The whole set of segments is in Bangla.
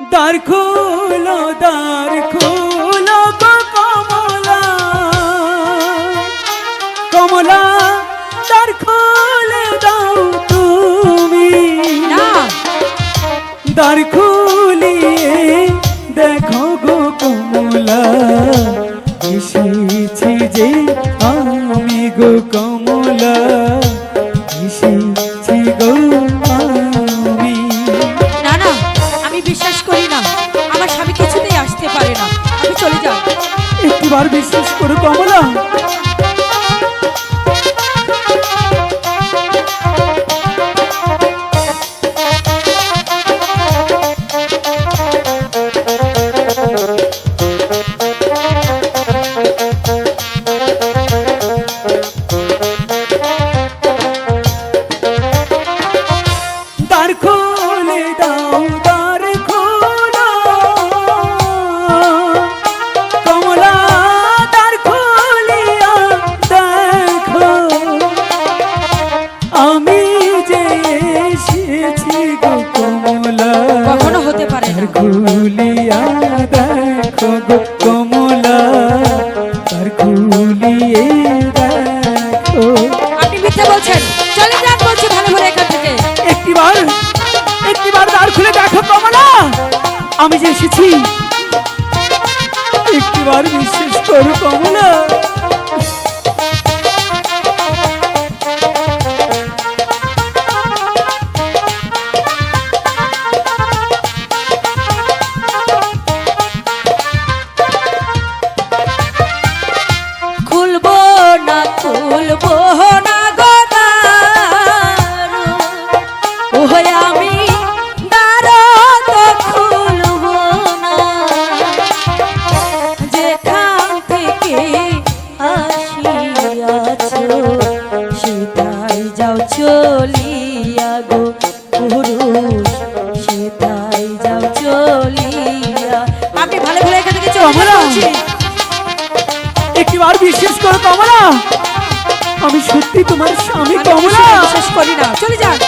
দ্বার খুলো দ্বার খুলো গো কমলা। কমলা দ্বার খুলে দাও তুমি। দ্বার খুলিয়ে দেখো গো কমলা এসেছি যে আমি গো কমলা এসেছি গো একটিবার বিশ্বাস করো কমলা। কমলা দ্বার খুলিয়ে দেখো আপনি মিথ্যে বলছেন। চলে যান বলছি ভালো করে এখান থেকে। একটিবার একটিবার দ্বার খুলে দেখো কমলা। আমি যে এসেছি একটিবার বিশ্বাস করো কমলা। চলিয়া গো পুরুষ সেটাই যাও চলিয়া। আপনি ভালো ভালো এখানে কিছু! বলছি একটিবার বিশ্বাস করো কমলা! আমি সত্যি তোমার স্বামী কমলা! বিশ্বাস করি না। চলে যান।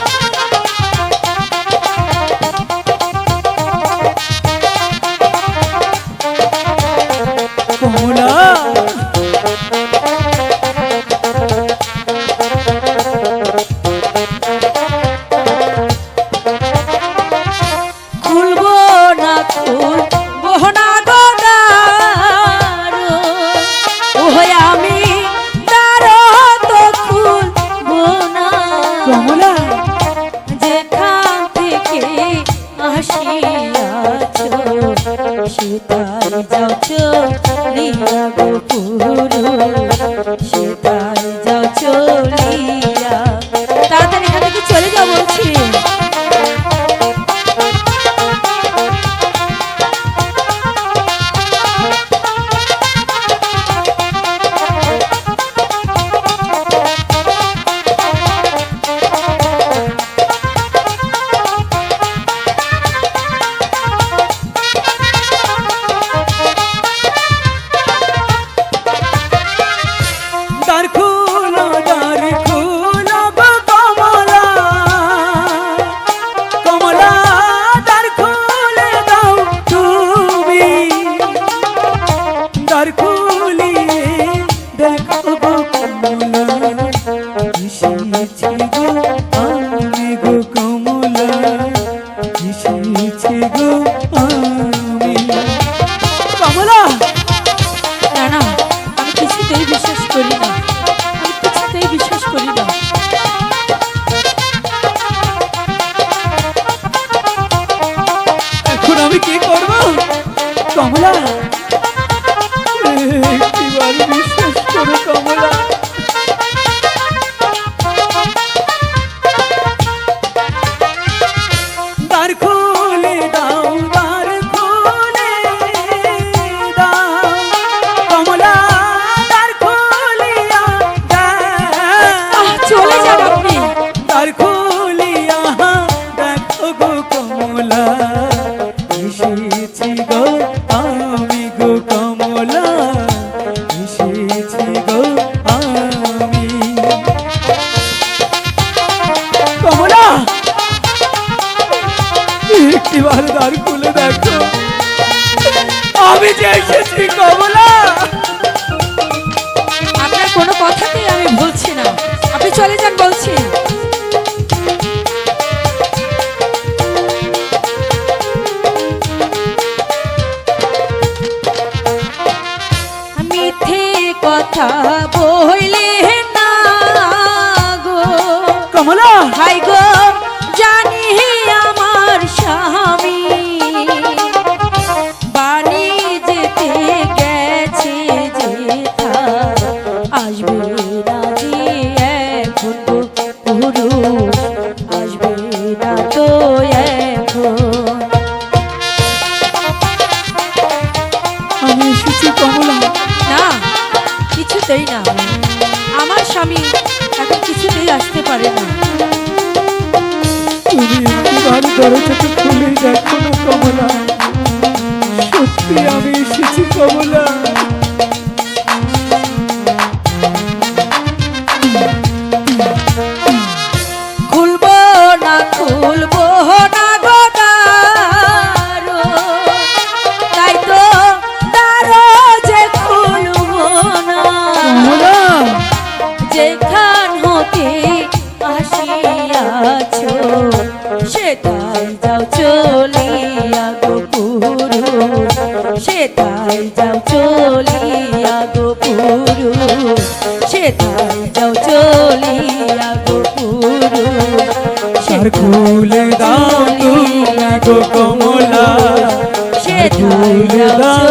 সেটাই যাও চলিয়া গো পুরুষ সেটাই যাও চলিয়া। তাড়াতাড়ি এখান থেকে চলে যাও বলছি। এসেছি গো আমি গো কমলা এসেছি গো আমি কমলা না না, আমি কিছুতেই বিশ্বাস করি না। আমি কিছুতেই বিশ্বাস করি না। এখন আমি কি করব? কমলা এসেছি আমি গো কমলা এসেছি গো আমি। কমলা! একটিবার দ্বার খুলে আমি যে এসেছি, কমলা! আপনার কোনো কথাতেই আমি বলছি না। আপনি চলে যান, বলছি। কমলা হাই গো জানি আমার স্বামী বাণী যেতে গেছে যেথা আসবে না যে এখন পুরুষ আসবে না তো এখন। আমি এসেছি কমলা। না কিছুতেই না। আমার স্বামী এখন কিছুতেই আসতে পারে না। তুমি একবার দরজাটা খুলে দেখো না কমলা। সত্যি আমি এসেছি কমলা। চলিয়া গো পুরুষ সেটাই যাও চলিয়া গো পুরুষ সেটাই যাও চলিয়া গো পুরুষ আর খুলে দাও তুমি গো কমলা সেটাই খুলে যাও